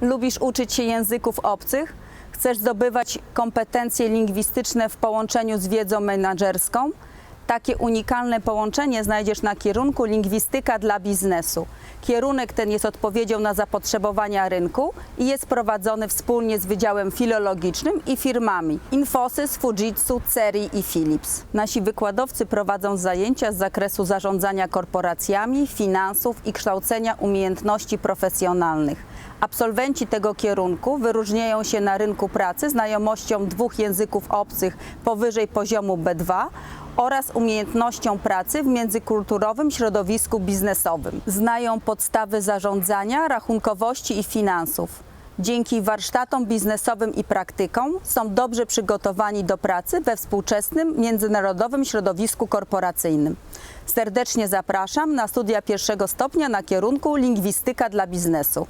Lubisz uczyć się języków obcych? Chcesz zdobywać kompetencje lingwistyczne w połączeniu z wiedzą menedżerską? Takie unikalne połączenie znajdziesz na kierunku Lingwistyka dla biznesu. Kierunek ten jest odpowiedzią na zapotrzebowania rynku i jest prowadzony wspólnie z Wydziałem Filologicznym i firmami Infosys, Fujitsu, Ceri i Philips. Nasi wykładowcy prowadzą zajęcia z zakresu zarządzania korporacjami, finansów i kształcenia umiejętności profesjonalnych. Absolwenci tego kierunku wyróżniają się na rynku pracy znajomością dwóch języków obcych powyżej poziomu B2 oraz umiejętnością pracy w międzykulturowym środowisku biznesowym. Znają podstawy zarządzania, rachunkowości i finansów. Dzięki warsztatom biznesowym i praktykom są dobrze przygotowani do pracy we współczesnym międzynarodowym środowisku korporacyjnym. Serdecznie zapraszam na studia pierwszego stopnia na kierunku Lingwistyka dla biznesu.